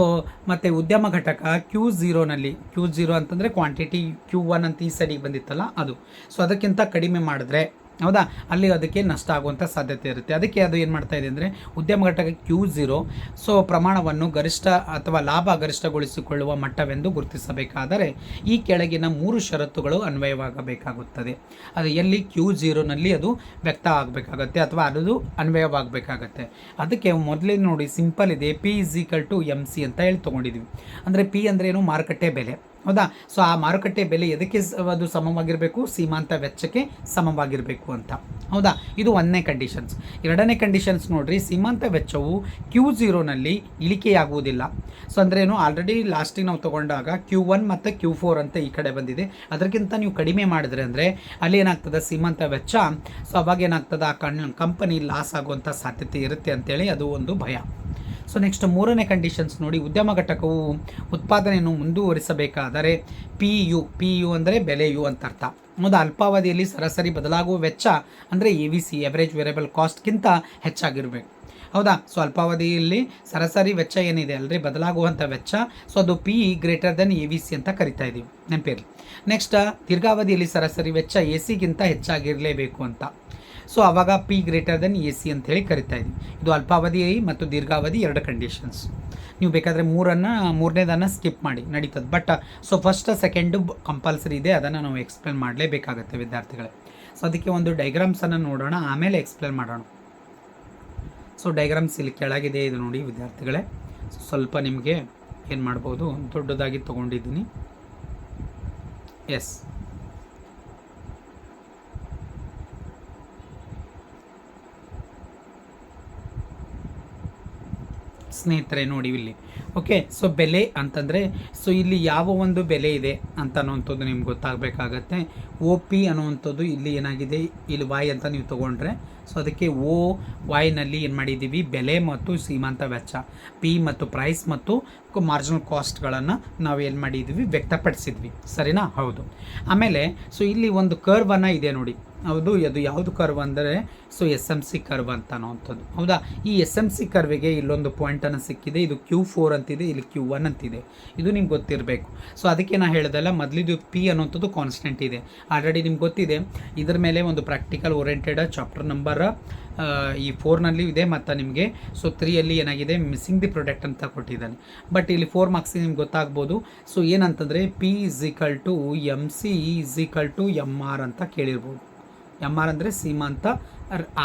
ಮತ್ತು ಉದ್ಯಮ ಘಟಕ ಕ್ಯೂ ಝೀರೋನಲ್ಲಿ ಕ್ಯೂ ಝೀರೋ ಅಂತಂದರೆ ಕ್ವಾಂಟಿಟಿ ಕ್ಯೂ ಒನ್ ಅಂತ ಈ ಸೈಡಿಗೆ ಬಂದಿತ್ತಲ್ಲ ಅದು. ಸೊ ಅದಕ್ಕಿಂತ ಕಡಿಮೆ ಮಾಡಿದ್ರೆ ಹೌದಾ? ಅಲ್ಲಿ ಅದಕ್ಕೆ ನಷ್ಟ ಆಗುವಂಥ ಸಾಧ್ಯತೆ ಇರುತ್ತೆ. ಅದಕ್ಕೆ ಅದು ಏನು ಮಾಡ್ತಾ ಇದೆ ಅಂದರೆ ಉದ್ಯಮ ಘಟಕ ಕ್ಯೂ ಝೀರೋ ಸೊ ಪ್ರಮಾಣವನ್ನು ಗರಿಷ್ಠ ಅಥವಾ ಲಾಭ ಗರಿಷ್ಠಗೊಳಿಸಿಕೊಳ್ಳುವ ಮಟ್ಟವೆಂದು ಗುರುತಿಸಬೇಕಾದರೆ ಈ ಕೆಳಗಿನ ಮೂರು ಷರತ್ತುಗಳು ಅನ್ವಯವಾಗಬೇಕಾಗುತ್ತದೆ. ಅದು ಎಲ್ಲಿ? ಕ್ಯೂ ಝೀರೋನಲ್ಲಿ ಅದು ವ್ಯಕ್ತ ಆಗಬೇಕಾಗತ್ತೆ ಅಥವಾ ಅದು ಅನ್ವಯವಾಗಬೇಕಾಗತ್ತೆ. ಅದಕ್ಕೆ ಮೊದಲೇ ನೋಡಿ, ಸಿಂಪಲ್ ಇದೆ. P is equal to M C ಅಂತ ಹೇಳಿ ತೊಗೊಂಡಿದ್ವಿ. ಅಂದರೆ ಪಿ ಅಂದರೆ ಏನು? ಮಾರುಕಟ್ಟೆ ಬೆಲೆ. ಹೌದಾ? ಸೊ ಆ ಮಾರುಕಟ್ಟೆ ಬೆಲೆ ಎದಕ್ಕೆ ಅದು ಸಮವಾಗಿರಬೇಕು? ಸೀಮಾಂತ ವೆಚ್ಚಕ್ಕೆ ಸಮವಾಗಿರಬೇಕು ಅಂತ. ಹೌದಾ? ಇದು ಒಂದನೇ ಕಂಡೀಷನ್ಸ್ ಎರಡನೇ ಕಂಡೀಷನ್ಸ್ ನೋಡ್ರಿ, ಸೀಮಾಂತ ವೆಚ್ಚವು ಕ್ಯೂ ಝೀರೋನಲ್ಲಿ ಇಳಿಕೆಯಾಗುವುದಿಲ್ಲ. ಸೊ ಅಂದರೆ ಏನು? ಆಲ್ರೆಡಿ ಲಾಸ್ಟಿಗೆ ನಾವು ತಗೊಂಡಾಗ ಕ್ಯೂ ಒನ್ ಮತ್ತು ಕ್ಯೂ ಫೋರ್ ಅಂತ ಈ ಕಡೆ ಬಂದಿದೆ. ಅದಕ್ಕಿಂತ ನೀವು ಕಡಿಮೆ ಮಾಡಿದ್ರೆ ಅಂದರೆ ಅಲ್ಲಿ ಏನಾಗ್ತದೆ? ಸೀಮಾಂತ ವೆಚ್ಚ, ಸೊ, ಅವಾಗ ಏನಾಗ್ತದೆ? ಆ ಕಂಪನಿ ಲಾಸ್ ಆಗುವಂಥ ಸಾಧ್ಯತೆ ಇರುತ್ತೆ ಅಂತೇಳಿ ಅದು ಒಂದು ಭಯ. ಸೊ ನೆಕ್ಸ್ಟ್ ಮೂರನೇ ಕಂಡೀಷನ್ಸ್ ನೋಡಿ, ಉದ್ಯಮ ಘಟಕವು ಉತ್ಪಾದನೆಯನ್ನು ಮುಂದುವರಿಸಬೇಕಾದರೆ ಪಿ ಯು ಪಿ ಯು ಅಂದರೆ ಬೆಲೆಯು ಅಂತ ಅರ್ಥ. ಮುಂದೆ ಅಲ್ಪಾವಧಿಯಲ್ಲಿ ಸರಾಸರಿ ಬದಲಾಗುವ ವೆಚ್ಚ ಅಂದರೆ A V C average variable ಕಾಸ್ಟ್ಗಿಂತ ಹೆಚ್ಚಾಗಿರಬೇಕು. ಹೌದಾ? ಸೊ ಅಲ್ಪಾವಧಿಯಲ್ಲಿ ಸರಾಸರಿ ವೆಚ್ಚ ಏನಿದೆ ಅಲ್ರಿ? ಬದಲಾಗುವಂಥ ವೆಚ್ಚ. ಸೊ ಅದು P greater than A V C ಅಂತ ಕರಿತಾ ಇದ್ದೀವಿ ನೆನಪಿರಲಿ. ನೆಕ್ಸ್ಟ್ ದೀರ್ಘಾವಧಿಯಲ್ಲಿ ಸರಾಸರಿ ವೆಚ್ಚ ಎ ಸಿಗಿಂತ ಹೆಚ್ಚಾಗಿರಲೇಬೇಕು ಅಂತ. ಸೊ ಆವಾಗ P greater than A C ಅಂತ ಹೇಳಿ ಕರಿತಾ ಇದ್ದೀವಿ ಇದು ಅಲ್ಪಾವಧಿ ಮತ್ತು ದೀರ್ಘಾವಧಿ ಎರಡು ಕಂಡೀಷನ್ಸ್ ನೀವು ಬೇಕಾದರೆ ಮೂರನ್ನು, ಮೂರನೇದನ್ನು ಸ್ಕಿಪ್ ಮಾಡಿ, ನಡೀತದೆ. But so first second compulsory ಇದೆ, ಅದನ್ನು ನಾವು ಎಕ್ಸ್ಪ್ಲೇನ್ ಮಾಡಲೇಬೇಕಾಗತ್ತೆ ವಿದ್ಯಾರ್ಥಿಗಳೇ. ಸೊ ಅದಕ್ಕೆ ಒಂದು ಡೈಗ್ರಾಮ್ಸನ್ನು ನೋಡೋಣ, ಆಮೇಲೆ ಎಕ್ಸ್ಪ್ಲೇನ್ ಮಾಡೋಣ. ಸೊ ಡೈಗ್ರಾಮ್ಸ್ ಇಲ್ಲಿ ಕೆಳಗಿದೆ, ಇದು ನೋಡಿ ವಿದ್ಯಾರ್ಥಿಗಳೇ. ಸ್ವಲ್ಪ ನಿಮಗೆ ಏನು ಮಾಡ್ಬೋದು, ದೊಡ್ಡದಾಗಿ ತೊಗೊಂಡಿದ್ದೀನಿ. ಎಸ್ ಸ್ನೇಹಿತರೆ ನೋಡಿ ಇಲ್ಲಿ. ಓಕೆ ಸೊ ಬೆಲೆ ಅಂತಂದರೆ ಸೊ ಇಲ್ಲಿ ಯಾವ ಒಂದು ಬೆಲೆ ಇದೆ ಅಂತ ಅನ್ನುವಂಥದ್ದು ನಿಮ್ಗೆ ಗೊತ್ತಾಗಬೇಕಾಗತ್ತೆ. ಒ ಪಿ ಅನ್ನುವಂಥದ್ದು ಇಲ್ಲಿ ಏನಾಗಿದೆ? ಇಲ್ಲಿ ವಾಯ್ ಅಂತ ನೀವು ತೊಗೊಂಡ್ರೆ ಸೊ ಅದಕ್ಕೆ ಓ ವಾಯ್ನಲ್ಲಿ ಏನು ಮಾಡಿದ್ದೀವಿ? ಬೆಲೆ ಮತ್ತು ಸೀಮಾಂತ ವೆಚ್ಚ. ಪಿ ಮತ್ತು ಪ್ರೈಸ್ ಮತ್ತು ಮಾರ್ಜಿನಲ್ ಕಾಸ್ಟ್ಗಳನ್ನು ನಾವು ಏನು ಮಾಡಿದ್ದೀವಿ? ವ್ಯಕ್ತಪಡಿಸಿದ್ವಿ. ಸರಿನಾ? ಹೌದು. ಆಮೇಲೆ ಸೊ ಇಲ್ಲಿ ಒಂದು ಕರ್ವನ್ನು ಇದೆ ನೋಡಿ. ಹೌದು, ಅದು ಯಾವುದು ಕರ್ವ್ ಅಂದರೆ so S M C curve ಅಂತ ಅನ್ನೋವಂಥದ್ದು ಹೌದಾ? ಈ ಎಸ್ ಎಂ ಸಿ ಕರ್ವಿಗೆ ಇಲ್ಲೊಂದು ಪಾಯಿಂಟನ್ನು ಸಿಕ್ಕಿದೆ, ಇದು ಕ್ಯೂ ಫೋರ್ ಅಂತಿದೆ, ಇಲ್ಲಿ ಕ್ಯೂ ಒನ್ ಅಂತಿದೆ. ಇದು ನಿಮ್ಗೆ ಗೊತ್ತಿರಬೇಕು. ಸೊ ಅದಕ್ಕೆ ನಾನು ಹೇಳ್ದಲ್ಲ, ಮೊದಲಿದು ಪಿ ಅನ್ನೋಂಥದ್ದು ಕಾನ್ಸ್ಟೆಂಟ್ ಇದೆ. ಆಲ್ರೆಡಿ ನಿಮ್ಗೆ ಗೊತ್ತಿದೆ, ಇದರ ಮೇಲೆ ಒಂದು ಪ್ರಾಕ್ಟಿಕಲ್ ಓರಿಯೆಂಟೆಡ್ ಚಾಪ್ಟರ್ ನಂಬರ್ ಈ ಫೋರ್ನಲ್ಲಿ ಇದೆ, ಮತ್ತು ನಿಮಗೆ ಸೊ ತ್ರೀಯಲ್ಲಿ ಏನಾಗಿದೆ ಮಿಸ್ಸಿಂಗ್ ದಿ ಪ್ರೊಡಕ್ಟ್ ಅಂತ ಕೊಟ್ಟಿದ್ದಾನೆ. ಬಟ್ ಇಲ್ಲಿ ಫೋರ್ ಮಾರ್ಕ್ಸಿಗೆ ನಿಮ್ಗೆ ಗೊತ್ತಾಗ್ಬೋದು. ಸೊ ಏನಂತಂದರೆ P is equal to M C is equal to M R ಅಂತ ಕೇಳಿರ್ಬೋದು. ಎಂ ಆರ್ ಅಂದರೆ ಸೀಮಾಂತ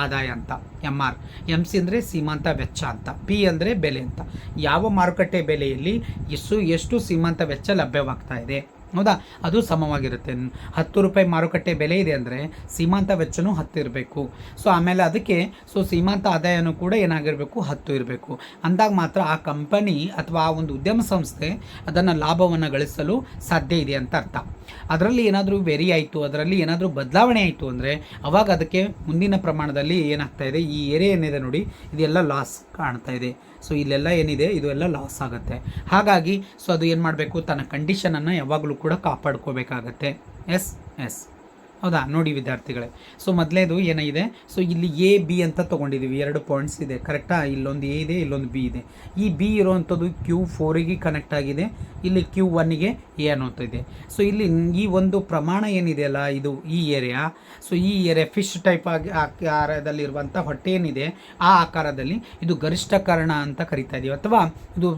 ಆದಾಯ ಅಂತ. ಎಂ ಆರ್ ಎಂ ಸಿ ಅಂದರೆ ಸೀಮಾಂತ ವೆಚ್ಚ ಅಂತ. ಪಿ ಅಂದರೆ ಬೆಲೆ ಅಂತ. ಯಾವ ಮಾರುಕಟ್ಟೆ ಬೆಲೆಯಲ್ಲಿ ಎಷ್ಟು ಎಷ್ಟು ಸೀಮಾಂತ ವೆಚ್ಚ ಲಭ್ಯವಾಗ್ತಾ ಇದೆ? ಹೌದಾ? ಅದು ಸಮವಾಗಿರುತ್ತೆ. ಹತ್ತು ರೂಪಾಯಿ ಮಾರುಕಟ್ಟೆ ಬೆಲೆ ಇದೆ ಅಂದರೆ ಸೀಮಾಂತ ವೆಚ್ಚನೂ ಹತ್ತು ಇರಬೇಕು. ಸೊ ಆಮೇಲೆ ಅದಕ್ಕೆ ಸೊ ಸೀಮಾಂತ ಆದಾಯನೂ ಕೂಡ ಏನಾಗಿರಬೇಕು? ಹತ್ತು ಇರಬೇಕು. ಅಂದಾಗ ಮಾತ್ರ ಆ ಕಂಪನಿ ಅಥವಾ ಆ ಒಂದು ಉದ್ಯಮ ಸಂಸ್ಥೆ ಅದನ್ನು ಲಾಭವನ್ನು ಗಳಿಸಲು ಸಾಧ್ಯ ಇದೆ ಅಂತ ಅರ್ಥ. ಅದರಲ್ಲಿ ಏನಾದರೂ ವೆರಿ ಆಯಿತು, ಅದರಲ್ಲಿ ಏನಾದರೂ ಬದಲಾವಣೆ ಆಯಿತು ಅಂದರೆ ಅವಾಗ ಅದಕ್ಕೆ ಮುಂದಿನ ಪ್ರಮಾಣದಲ್ಲಿ ಏನಾಗ್ತಾ ಇದೆ, ಈ ಏರಿಯಾ ಏನಿದೆ ನೋಡಿ, ಇದೆಲ್ಲ ಲಾಸ್ ಕಾಣ್ತಾ ಇದೆ. ಸೊ ಇಲ್ಲೆಲ್ಲ ಏನಿದೆ, ಇದು ಎಲ್ಲ ಲಾಸ್ ಆಗುತ್ತೆ. ಹಾಗಾಗಿ ಸೊ ಅದು ಏನು ಮಾಡಬೇಕು, ತನ್ನ ಕಂಡೀಷನನ್ನು ಯಾವಾಗಲೂ ಕೂಡ ಕಾಪಾಡ್ಕೋಬೇಕಾಗತ್ತೆ. ಎಸ್ ಎಸ್ ಹೌದಾ? ನೋಡಿ ವಿದ್ಯಾರ್ಥಿಗಳೇ. ಸೊ ಮೊದಲೇದು ಏನಿದೆ ಸೊ ಇಲ್ಲಿ ಎ ಬಿ ಅಂತ ತೊಗೊಂಡಿದ್ದೀವಿ ಎರಡು ಪಾಯಿಂಟ್ಸ್ ಇದೆ. ಕರೆಕ್ಟಾ ಇಲ್ಲೊಂದು ಎ ಇದೆ, ಇಲ್ಲೊಂದು ಬಿ ಇದೆ. ಈ ಬಿ ಇರೋವಂಥದ್ದು ಕ್ಯೂ ಫೋರಿಗೆ ಕನೆಕ್ಟ್ ಆಗಿದೆ. ಇಲ್ಲಿ ಕ್ಯೂ ಒನ್ಗೆ ಎ ಅನ್ನೋದು ಇದೆ. ಸೊ ಇಲ್ಲಿ ಈ ಒಂದು ಪ್ರಮಾಣ ಏನಿದೆಯಲ್ಲ ಇದು ಈ ಏರಿಯಾ ಸೊ ಈ ಏರಿಯಾ ಫಿಶ್ ಟೈಪ್ ಆಗಿ ಆಕಾರದಲ್ಲಿರುವಂಥ ಹೊಟ್ಟೆ ಏನಿದೆ, ಆ ಆಕಾರದಲ್ಲಿ ಇದು ಗರಿಷ್ಠಕರಣ ಅಂತ ಕರಿತಾ ಇದೀವಿ. ಅಥವಾ ಇದು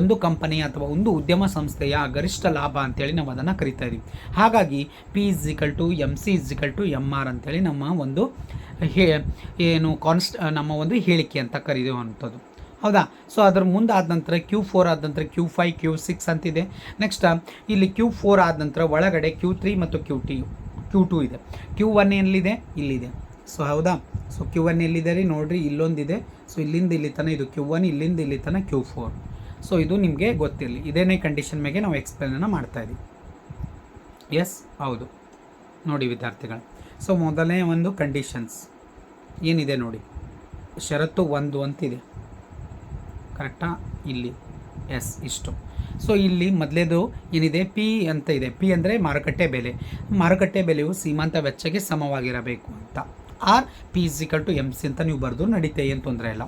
ಒಂದು ಕಂಪನಿ ಅಥವಾ ಒಂದು ಉದ್ಯಮ ಸಂಸ್ಥೆಯ ಗರಿಷ್ಠ ಲಾಭ ಅಂತೇಳಿ ನಾವು ಅದನ್ನು ಕರಿತಾ ಇದ್ದೀವಿ ಹಾಗಾಗಿ P is equal to M C is equal to M R ಅಂತೇಳಿ ನಮ್ಮ ಒಂದು ಹೇ, ಏನು ಕಾನ್ಸ್ಟ್ ನಮ್ಮ ಒಂದು ಹೇಳಿಕೆ ಅಂತ ಕರೆಯುವಂಥದ್ದು. ಹೌದಾ? ಸೊ ಅದ್ರ ಮುಂದೆ ಆದ ನಂತರ ಕ್ಯೂ ಫೋರ್ ಆದ ನಂತರ ಕ್ಯೂ ಫೈ ಕ್ಯೂ ಸಿಕ್ಸ್ ಅಂತಿದೆ. ನೆಕ್ಸ್ಟ್ ಇಲ್ಲಿ ಕ್ಯೂ ಫೋರ್ ಆದ ನಂತರ ಒಳಗಡೆ ಕ್ಯೂ ತ್ರೀ ಮತ್ತು ಕ್ಯೂ ಟಿ ಕ್ಯೂ ಟು ಇದೆ. ಕ್ಯೂ ಒನ್ ಎಲ್ಲಿದೆ? ಇಲ್ಲಿದೆ. ಸೊ ಹೌದಾ? ಸೊ ಕ್ಯೂ ಒನ್ ಎಲ್ಲಿದೆ ರೀ? ನೋಡಿರಿ, ಇಲ್ಲೊಂದಿದೆ. ಸೊ ಇಲ್ಲಿಂದ ಇಲ್ಲಿ ತನಕ ಇದು ಕ್ಯೂ ಒನ್ ಇಲ್ಲಿಂದ ಇಲ್ಲಿ ತನಕ ಕ್ಯೂ ಫೋರ್ ಸೊ ಇದು ನಿಮಗೆ ಗೊತ್ತಿರಲಿ. ಇದೇನೇ ಕಂಡೀಷನ್ ಮೇಲೆ ನಾವು ಎಕ್ಸ್ಪ್ಲೇನನ್ನು ಮಾಡ್ತಾ ಇದ್ದೀವಿ ಎಸ್ ಹೌದು. ನೋಡಿ ವಿದ್ಯಾರ್ಥಿಗಳು. ಸೊ ಮೊದಲನೇ ಒಂದು ಕಂಡೀಷನ್ಸ್ ಏನಿದೆ ನೋಡಿ? ಷರತ್ತು ಒಂದು ಅಂತಿದೆ. ಕರೆಕ್ಟಾ ಇಲ್ಲಿ. ಎಸ್ ಇಷ್ಟು. ಸೊ ಇಲ್ಲಿ ಮೊದಲೇದು ಏನಿದೆ? ಪಿ ಅಂತ ಇದೆ. ಪಿ ಅಂದರೆ ಮಾರುಕಟ್ಟೆ ಬೆಲೆ. ಮಾರುಕಟ್ಟೆ ಬೆಲೆಯು ಸೀಮಾಂತ ವೆಚ್ಚಕ್ಕೆ ಸಮವಾಗಿರಬೇಕು ಅಂತ. Or P is equal to M C ಅಂತ ನೀವು ಬರೆದು ನಡೀತೆ, ಏನು ತೊಂದರೆ ಇಲ್ಲ.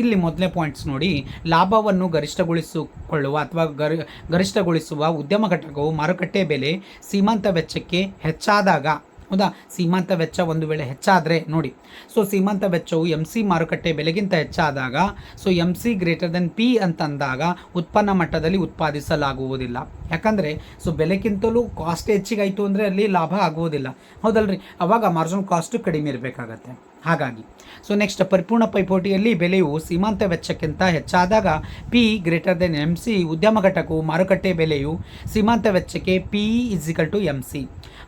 ಇಲ್ಲಿ ಮೊದಲನೇ ಪಾಯಿಂಟ್ಸ್ ನೋಡಿ, ಲಾಭವನ್ನು ಗರಿಷ್ಠಗೊಳಿಸಿಕೊಳ್ಳುವ ಅಥವಾ ಗರಿ, ಗರಿಷ್ಠಗೊಳಿಸುವ ಉದ್ಯಮ ಘಟಕವು ಮಾರುಕಟ್ಟೆ ಬೆಲೆ, ಸೀಮಾಂತ ವೆಚ್ಚಕ್ಕೆ ಹೆಚ್ಚಾದಾಗ ಹೌದಾ? ಸೀಮಾಂತ ವೆಚ್ಚ ಒಂದು ವೇಳೆ ಹೆಚ್ಚಾದರೆ ನೋಡಿ. ಸೊ ಸೀಮಾಂತ ವೆಚ್ಚವು ಎಂ ಸಿ ಮಾರುಕಟ್ಟೆ ಬೆಲೆಗಿಂತ ಹೆಚ್ಚಾದಾಗ so M C greater than P ಅಂತಂದಾಗ ಉತ್ಪನ್ನ ಮಟ್ಟದಲ್ಲಿ ಉತ್ಪಾದಿಸಲಾಗುವುದಿಲ್ಲ. ಯಾಕಂದರೆ ಸೊ ಬೆಲೆಗಿಂತಲೂ ಕಾಸ್ಟ್ ಹೆಚ್ಚಿಗಾಯಿತು ಅಂದರೆ ಅಲ್ಲಿ ಲಾಭ ಆಗುವುದಿಲ್ಲ. ಹೌದಲ್ರಿ? ಅವಾಗ ಮಾರ್ಜಿನ್ ಕಾಸ್ಟು ಕಡಿಮೆ ಇರಬೇಕಾಗತ್ತೆ. ಹಾಗಾಗಿ ಸೊ ನೆಕ್ಸ್ಟ್ ಪರಿಪೂರ್ಣ ಪೈಪೋಟಿಯಲ್ಲಿ ಬೆಲೆಯು ಸೀಮಾಂತ ವೆಚ್ಚಕ್ಕಿಂತ ಹೆಚ್ಚಾದಾಗ P greater than M C ಉದ್ಯಮ ಘಟಕವು ಮಾರುಕಟ್ಟೆ ಬೆಲೆಯು ಸೀಮಾಂತ ವೆಚ್ಚಕ್ಕೆ P is equal to M C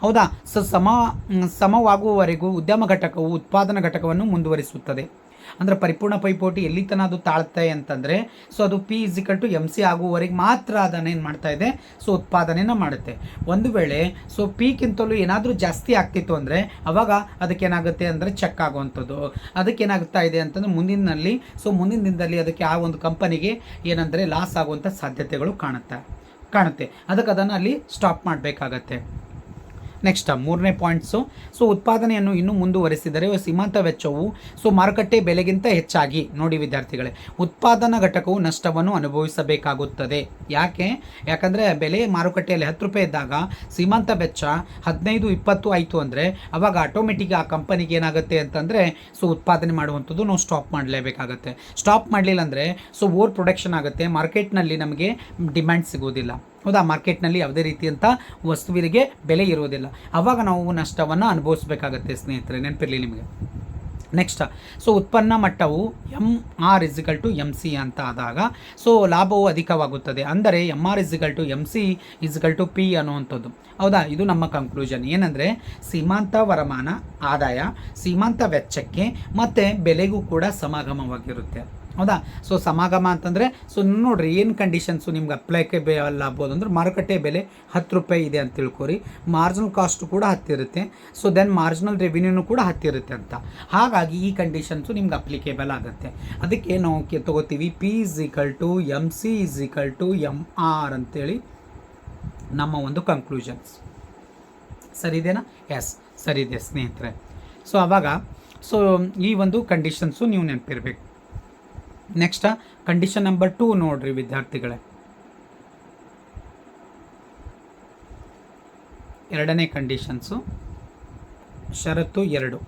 ಹೌದಾ? ಸೊ ಸಮ ಸಮವಾಗುವವರೆಗೂ ಉದ್ಯಮ ಘಟಕವು ಉತ್ಪಾದನಾ ಘಟಕವನ್ನು ಮುಂದುವರಿಸುತ್ತದೆ. ಅಂದರೆ ಪರಿಪೂರ್ಣ ಪೈಪೋಟಿ ಎಲ್ಲಿ ತನಕ ಅದು ತಾಳುತ್ತೆ ಅಂತಂದರೆ ಸೊ ಅದು P is equal to M C ಆಗುವವರೆಗೆ ಮಾತ್ರ ಅದನ್ನು ಏನು ಮಾಡ್ತಾ ಇದೆ? ಸೊ ಉತ್ಪಾದನೆನ ಮಾಡುತ್ತೆ. ಒಂದು ವೇಳೆ ಸೊ ಪಿಗಿಂತಲೂ ಏನಾದರೂ ಜಾಸ್ತಿ ಆಗ್ತಿತ್ತು ಅಂದರೆ, ಅವಾಗ ಅದಕ್ಕೇನಾಗುತ್ತೆ ಅಂದರೆ ಚೆಕ್ ಆಗುವಂಥದ್ದು. ಅದಕ್ಕೇನಾಗ್ತಾ ಇದೆ ಅಂತಂದರೆ ಮುಂದಿನಲ್ಲಿ ಸೊ ಮುಂದಿನ ದಿನದಲ್ಲಿ ಅದಕ್ಕೆ ಆ ಒಂದು ಕಂಪನಿಗೆ ಏನಂದರೆ ಲಾಸ್ ಆಗುವಂಥ ಸಾಧ್ಯತೆಗಳು ಕಾಣುತ್ತೆ ಕಾಣುತ್ತೆ. ಅದಕ್ಕೆ ಅದನ್ನು ಅಲ್ಲಿ ಸ್ಟಾಪ್ ಮಾಡಬೇಕಾಗತ್ತೆ. ನೆಕ್ಸ್ಟ್ ಮೂರನೇ ಪಾಯಿಂಟ್ಸು ಸೊ ಉತ್ಪಾದನೆಯನ್ನು ಇನ್ನೂ ಮುಂದುವರೆಸಿದರೆ ಸೀಮಾಂತ ವೆಚ್ಚವು ಸೊ ಮಾರುಕಟ್ಟೆ ಬೆಲೆಗಿಂತ ಹೆಚ್ಚಾಗಿ. ನೋಡಿ ವಿದ್ಯಾರ್ಥಿಗಳೇ, ಉತ್ಪಾದನಾ ಘಟಕವು ನಷ್ಟವನ್ನು ಅನುಭವಿಸಬೇಕಾಗುತ್ತದೆ. ಯಾಕೆ? ಯಾಕಂದರೆ ಬೆಲೆ ಮಾರುಕಟ್ಟೆಯಲ್ಲಿ ಹತ್ತು ರೂಪಾಯಿ ಇದ್ದಾಗ ಸೀಮಾಂತ ವೆಚ್ಚ ಹದಿನೈದು, ಇಪ್ಪತ್ತು ಆಯಿತು ಅಂದರೆ ಅವಾಗ ಆಟೋಮೆಟಿಕ್ ಆ ಕಂಪನಿಗೆ ಏನಾಗುತ್ತೆ ಅಂತಂದರೆ ಸೊ ಉತ್ಪಾದನೆ ಮಾಡುವಂಥದ್ದು ನಾವು ಸ್ಟಾಪ್ ಮಾಡಲೇಬೇಕಾಗತ್ತೆ. ಸ್ಟಾಪ್ ಮಾಡಲಿಲ್ಲ ಅಂದರೆ ಸೊ ಓವರ್ ಪ್ರೊಡಕ್ಷನ್ ಆಗುತ್ತೆ ಮಾರ್ಕೆಟ್ನಲ್ಲಿ ನಮಗೆ ಡಿಮ್ಯಾಂಡ್ ಸಿಗೋದಿಲ್ಲ ಹೌದಾ? ಮಾರ್ಕೆಟ್ನಲ್ಲಿ ಯಾವುದೇ ರೀತಿಯಂಥ ವಸ್ತುವಿಗೆ ಬೆಲೆ ಇರುವುದಿಲ್ಲ ಆವಾಗ ನಾವು ನಷ್ಟವನ್ನು ಅನುಭವಿಸಬೇಕಾಗತ್ತೆ ಸ್ನೇಹಿತರೆ, ನೆನಪಿರಲಿ ನಿಮಗೆ. ನೆಕ್ಸ್ಟ್ ಸೊ ಉತ್ಪನ್ನ ಮಟ್ಟವು M R is equal to M C ಅಂತ ಆದಾಗ ಸೊ ಲಾಭವು ಅಧಿಕವಾಗುತ್ತದೆ. ಅಂದರೆ M R is equal to M C is equal to P ಅನ್ನುವಂಥದ್ದು. ಹೌದಾ? ಇದು ನಮ್ಮ ಕಂಕ್ಲೂಷನ್ ಏನಂದರೆ, ಸೀಮಾಂತ ವರಮಾನ ಆದಾಯ, ಸೀಮಾಂತ ವೆಚ್ಚಕ್ಕೆ ಮತ್ತು ಬೆಲೆಗೂ ಕೂಡ ಸಮಾಗಮವಾಗಿರುತ್ತೆ. ಹೌದಾ? ಸೊ ಸಮಾಗಮ ಅಂತಂದರೆ ಸೊ ನೋಡ್ರಿ, ಏನು ಕಂಡೀಷನ್ಸು ನಿಮ್ಗೆ ಅಪ್ಲೈಕೆ ಬೆ ಆಗ್ಬೋದು? ಅಂದ್ರೆ ಮಾರುಕಟ್ಟೆ ಬೆಲೆ ಹತ್ತು ರೂಪಾಯಿ ಇದೆ ಅಂತ ತಿಳ್ಕೊರಿ. ಮಾರ್ಜಿನಲ್ ಕಾಸ್ಟು ಕೂಡ ಹತ್ತಿರುತ್ತೆ ಸೊ ದೆನ್ ಮಾರ್ಜಿನಲ್ ರೆವಿನ್ಯೂನು ಕೂಡ ಹತ್ತಿರುತ್ತೆ ಅಂತ. ಹಾಗಾಗಿ ಈ ಕಂಡೀಷನ್ಸು ನಿಮ್ಗೆ ಅಪ್ಲಿಕೇಬಲ್ ಆಗುತ್ತೆ. ಅದಕ್ಕೆ ನಾವು ಕೆ ತಗೋತೀವಿ P is equal to M C is equal to M R ಅಂತೇಳಿ ನಮ್ಮ ಒಂದು ಕಂಕ್ಲೂಷನ್ಸ್ ಸರಿದೇನಾ? ಎಸ್ ಸರಿ ಇದೆ ಸ್ನೇಹಿತರೆ. ಸೊ ಅವಾಗ ಸೊ ಈ ಒಂದು ಕಂಡೀಷನ್ಸು ನೀವು ನೆನಪಿರ್ಬೇಕು. ನೆಕ್ಸ್ಟ್ ಕಂಡೀಷನ್ ನಂಬರ್ ಟೂ ನೋಡ್ರಿ ವಿದ್ಯಾರ್ಥಿಗಳೇ. ಎರಡನೇ ಕಂಡೀಷನ್ಸು ಷರತ್ತು ಎರಡು.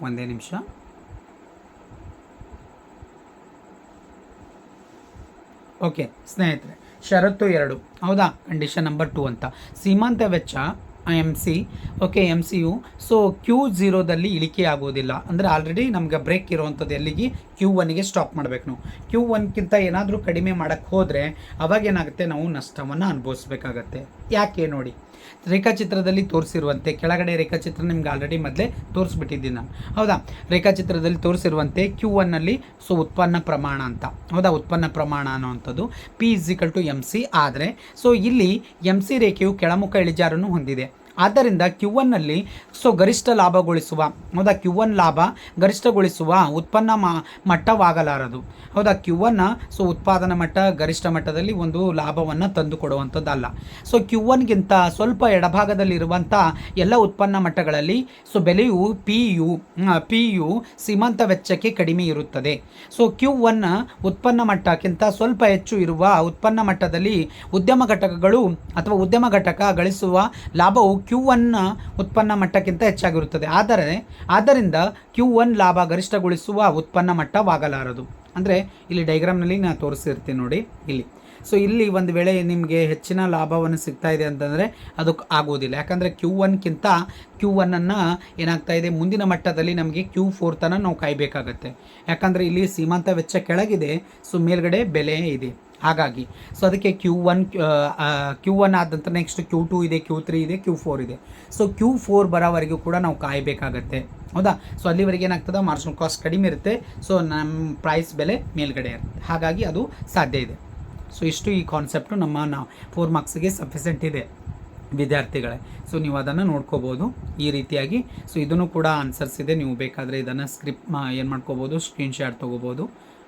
ಒಂದೇ ನಿಮಿಷ. ಓಕೆ ಸ್ನೇಹಿತರೆ, ಷರತ್ತು ಎರಡು. ಹೌದಾ? ಕಂಡೀಷನ್ ನಂಬರ್ ಟೂ ಅಂತ. ಸೀಮಾಂತ ವೆಚ್ಚ M C okay M C U so Q ಜೀರೋದಲ್ಲಿ ಇಳಿಕೆ ಆಗೋದಿಲ್ಲ ಅಂದರೆ ಆಲ್ರೆಡಿ ನಮ್ಗೆ ಬ್ರೇಕ್ ಇರುವಂಥದ್ದು ಎಲ್ಲಿಗೆ? ಕ್ಯೂ ಒನ್ಗೆ ಸ್ಟಾಪ್ ಮಾಡಬೇಕು ನಾವು. ಕ್ಯೂ ಒನ್ಗಿಂತ ಏನಾದರೂ ಕಡಿಮೆ ಮಾಡೋಕ್ಕೆ ಹೋದರೆ ಅವಾಗೇನಾಗುತ್ತೆ ನಾವು ನಷ್ಟವನ್ನು ಅನುಭವಿಸ್ಬೇಕಾಗತ್ತೆ. ಯಾಕೆ ನೋಡಿ? ರೇಖಾಚಿತ್ರದಲ್ಲಿ ತೋರಿಸಿರುವಂತೆ, ಕೆಳಗಡೆ ರೇಖಾಚಿತ್ರ ನಿಮ್ಗೆ ಆಲ್ರೆಡಿ ಮೊದಲೇ ತೋರಿಸ್ಬಿಟ್ಟಿದ್ದೀನಿ ನಾನು. ಹೌದಾ? ರೇಖಾಚಿತ್ರದಲ್ಲಿ ತೋರಿಸಿರುವಂತೆ ಕ್ಯೂ ಒನ್ನಲ್ಲಿ ಸೊ ಉತ್ಪನ್ನ ಪ್ರಮಾಣ ಅಂತ. ಹೌದಾ? ಉತ್ಪನ್ನ ಪ್ರಮಾಣ ಅನ್ನುವಂಥದ್ದು. P is equal to M C ಆದರೆ ಸೊ ಇಲ್ಲಿ ಎಂ ಸಿ ರೇಖೆಯು ಕೆಳಮುಖ ಇಳಿಜಾರನ್ನು ಹೊಂದಿದೆ. ಆದ್ದರಿಂದ ಕ್ಯೂ ಒನ್ನಲ್ಲಿ ಸೊ ಗರಿಷ್ಠ ಲಾಭಗೊಳಿಸುವ, ಹೌದಾ? ಕ್ಯೂ ಒನ್ ಲಾಭ ಗರಿಷ್ಠಗೊಳಿಸುವ ಉತ್ಪನ್ನ ಮಟ್ಟವಾಗಲಾರದು. ಹೌದಾ? ಕ್ಯೂ ಸೊ ಉತ್ಪಾದನಾ ಮಟ್ಟ ಗರಿಷ್ಠ ಮಟ್ಟದಲ್ಲಿ ಒಂದು ಲಾಭವನ್ನು ತಂದು ಕೊಡುವಂಥದ್ದಲ್ಲ ಸೊ ಕ್ಯೂ ಒನ್ಗಿಂತ ಸ್ವಲ್ಪ ಎಡಭಾಗದಲ್ಲಿರುವಂಥ ಎಲ್ಲ ಉತ್ಪನ್ನ ಮಟ್ಟಗಳಲ್ಲಿ ಸೊ ಬೆಲೆಯು ಪಿ ಯು ಪಿ ಯು ಸೀಮಂತ ವೆಚ್ಚಕ್ಕೆ ಕಡಿಮೆ ಇರುತ್ತದೆ. ಸೊ ಕ್ಯೂ ಉತ್ಪನ್ನ ಮಟ್ಟಕ್ಕಿಂತ ಸ್ವಲ್ಪ ಹೆಚ್ಚು ಇರುವ ಉತ್ಪನ್ನ ಮಟ್ಟದಲ್ಲಿ ಉದ್ಯಮ ಘಟಕಗಳು ಅಥವಾ ಉದ್ಯಮ ಘಟಕ ಗಳಿಸುವ ಲಾಭವು ಕ್ಯೂ ಒನ್ನ ಉತ್ಪನ್ನ ಮಟ್ಟಕ್ಕಿಂತ ಹೆಚ್ಚಾಗಿರುತ್ತದೆ. ಆದರೆ, ಆದ್ದರಿಂದ ಕ್ಯೂ ಒನ್ ಲಾಭ ಗರಿಷ್ಠಗೊಳಿಸುವ ಉತ್ಪನ್ನ ಮಟ್ಟವಾಗಲಾರದು. ಅಂದರೆ, ಇಲ್ಲಿ ಡೈಗ್ರಾಮ್ನಲ್ಲಿ ನಾನು ತೋರಿಸಿರ್ತೀನಿ ನೋಡಿ, ಇಲ್ಲಿ. ಸೊ ಇಲ್ಲಿ ಒಂದು ವೇಳೆ ನಿಮಗೆ ಹೆಚ್ಚಿನ ಲಾಭವನ್ನು ಸಿಗ್ತಾ ಇದೆ ಅಂತಂದರೆ ಅದು ಆಗೋದಿಲ್ಲ ಯಾಕಂದರೆ ಕ್ಯೂ ಒನ್ಗಿಂತ ಕ್ಯೂ ಒನ್ನನ್ನು ಏನಾಗ್ತಾ ಇದೆ, ಮುಂದಿನ ಮಟ್ಟದಲ್ಲಿ ನಮಗೆ ಕ್ಯೂ ಫೋರ್ ತನಕ ನಾವು ಕಾಯಬೇಕಾಗತ್ತೆ. ಯಾಕಂದರೆ, ಇಲ್ಲಿ ಸೀಮಾಂತ ವೆಚ್ಚ ಕೆಳಗಿದೆ ಸೊ ಮೇಲ್ಗಡೆ ಬೆಲೆ ಇದೆ. ಹಾಗಾಗಿ. ಸೊ ಅದಕ್ಕೆ ಕ್ಯೂ ಒನ್ ಕ್ಯೂ ಒನ್ ಆದ ನೆಕ್ಸ್ಟ್ ಕ್ಯೂ ಟೂ ಇದೆ ಕ್ಯೂ ತ್ರೀ ಇದೆ ಕ್ಯೂ ಫೋರ್ ಇದೆ. ಸೊ ಕ್ಯೂ ಫೋರ್ ಬರೋವರೆಗೂ ಕೂಡ ನಾವು ಕಾಯಬೇಕಾಗತ್ತೆ. ಹೌದಾ? ಸೊ ಅಲ್ಲಿವರೆಗೆ ಏನಾಗ್ತದೆ? ಮಾರ್ಜಿನಲ್ ಕಾಸ್ಟ್ ಕಡಿಮೆ ಇರುತ್ತೆ. ಸೊ ನಮ್ಮ ಪ್ರೈಸ್ ಬೆಲೆ ಮೇಲ್ಗಡೆ ಇರುತ್ತೆ. ಹಾಗಾಗಿ ಅದು ಸಾಧ್ಯ ಇದೆ. ಸೊ ಇಷ್ಟು ಈ ಕಾನ್ಸೆಪ್ಟು ನಮ್ಮ ನಾವು ಫೋರ್ ಮಾರ್ಕ್ಸಿಗೆ ಸಫಿಸೆಂಟ್ ಇದೆ ವಿದ್ಯಾರ್ಥಿಗಳೇ. ಸೊ ನೀವು ಅದನ್ನು ನೋಡ್ಕೋಬೋದು. ಈ ರೀತಿಯಾಗಿ. ಸೊ ಇದನ್ನು ಕೂಡ ಆನ್ಸರ್ಸ್ ಇದೆ. ನೀವು ಬೇಕಾದರೆ ಇದನ್ನು ಸ್ಕ್ರಿಪ್ಟ್ ಏನು ಮಾಡ್ಕೋಬೋದು? ಸ್ಕ್ರೀನ್ಶಾಟ್ ತೊಗೋಬೋದು.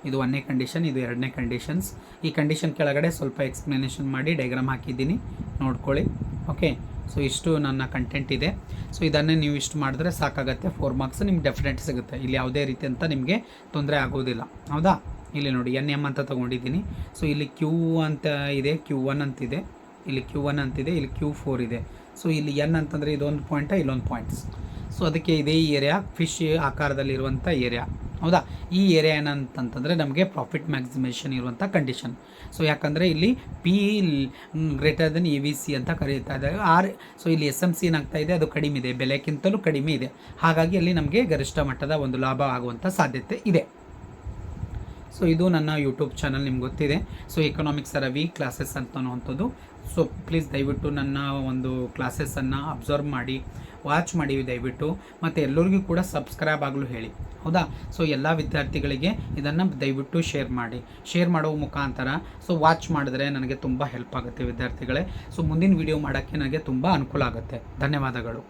ಇದು ಒಂದನೇ ಕಂಡೀಷನ್ ಇದು ಎರಡನೇ ಕಂಡೀಷನ್ಸ್ ಈ ಕಂಡೀಷನ್ ಕೆಳಗಡೆ ಸ್ವಲ್ಪ ಎಕ್ಸ್ಪ್ಲನೇಷನ್ ಮಾಡಿ ಡೈಗ್ರಾಮ್ ಹಾಕಿದ್ದೀನಿ. ನೋಡ್ಕೊಳ್ಳಿ. ಓಕೆ ಸೊ ಇಷ್ಟು ನನ್ನ ಕಂಟೆಂಟ್ ಇದೆ. ಸೊ ಇದನ್ನೇ ನೀವು ಇಷ್ಟು ಮಾಡಿದ್ರೆ ಸಾಕಾಗತ್ತೆ. ಫೋರ್ ಮಾರ್ಕ್ಸ್ ನಿಮ್ಗೆ ಡೆಫಿನೆಟ್ ಸಿಗುತ್ತೆ. ಇಲ್ಲಿ ಯಾವುದೇ ರೀತಿ ಅಂತ ನಿಮಗೆ ತೊಂದರೆ ಆಗೋದಿಲ್ಲ. ಹೌದಾ? ಇಲ್ಲಿ ನೋಡಿ ಎನ್ ಎಂ ಅಂತ ತೊಗೊಂಡಿದ್ದೀನಿ. ಸೊ ಇಲ್ಲಿ ಕ್ಯೂ ಅಂತ ಇದೆ. ಕ್ಯೂ ಒನ್ ಅಂತಿದೆ. ಇಲ್ಲಿ ಕ್ಯೂ ಒನ್ ಅಂತಿದೆ. ಇಲ್ಲಿ ಕ್ಯೂ ಫೋರ್ ಇದೆ. ಸೊ ಇಲ್ಲಿ ಎನ್ ಅಂತಂದರೆ ಇದೊಂದು ಪಾಯಿಂಟ ಇಲ್ಲೊಂದು ಪಾಯಿಂಟ್ಸ್ ಸೊ ಅದಕ್ಕೆ ಇದೇ ಏರಿಯಾ ಫಿಶ್ ಆಕಾರದಲ್ಲಿರುವಂಥ ಏರಿಯಾ ಹೌದಾ? ಈ ಏರಿಯಾ ಏನಂತಂತಂದರೆ ನಮಗೆ ಪ್ರಾಫಿಟ್ ಮ್ಯಾಕ್ಸಿಮೇಷನ್ ಇರುವಂಥ ಕಂಡೀಷನ್ ಸೊ ಯಾಕಂದರೆ ಇಲ್ಲಿ P greater than A V C ಅಂತ ಕರೀತಾ ಇದ್ದಾರೆ. ಆರ್ ಸೊ ಇಲ್ಲಿ ಎಸ್ ಎಂ ಸಿ ಏನಾಗ್ತಾ ಇದೆ, ಅದು ಕಡಿಮೆ ಇದೆ. ಬೆಲೆಗಿಂತಲೂ ಕಡಿಮೆ ಇದೆ. ಹಾಗಾಗಿ ಅಲ್ಲಿ ನಮಗೆ ಗರಿಷ್ಠ ಮಟ್ಟದ ಒಂದು ಲಾಭ ಆಗುವಂಥ ಸಾಧ್ಯತೆ ಇದೆ. ಸೊ ಇದು ನನ್ನ ಯೂಟ್ಯೂಬ್ ಚಾನಲ್ ನಿಮ್ಗೆ ಗೊತ್ತಿದೆ. ಸೊ ಎಕನಾಮಿಕ್ಸ್ ರವಿ ಕ್ಲಾಸಸ್ ಅಂತ ಅನ್ನುವಂಥದ್ದು. ಸೊ ಪ್ಲೀಸ್ ದಯವಿಟ್ಟು ನನ್ನ ಒಂದು ಕ್ಲಾಸಸನ್ನು ಅಬ್ಸರ್ವ್ ಮಾಡಿ ವಾಚ್ ಮಾಡಿ ದಯವಿಟ್ಟು. ಮತ್ತು ಎಲ್ಲರಿಗೂ ಕೂಡ ಸಬ್ಸ್ಕ್ರೈಬ್ ಆಗಲು ಹೇಳಿ. ಹೌದಾ? ಸೊ ಎಲ್ಲ ವಿದ್ಯಾರ್ಥಿಗಳಿಗೆ ಇದನ್ನು ದಯವಿಟ್ಟು ಶೇರ್ ಮಾಡಿ. ಶೇರ್ ಮಾಡುವ ಮುಖಾಂತರ ಸೊ ವಾಚ್ ಮಾಡಿದ್ರೆ ನನಗೆ ತುಂಬ ಹೆಲ್ಪ್ ಆಗುತ್ತೆ ವಿದ್ಯಾರ್ಥಿಗಳೇ. ಸೊ ಮುಂದಿನ ವಿಡಿಯೋ ಮಾಡೋಕ್ಕೆ ನನಗೆ ತುಂಬ ಅನುಕೂಲ ಆಗುತ್ತೆ. ಧನ್ಯವಾದಗಳು.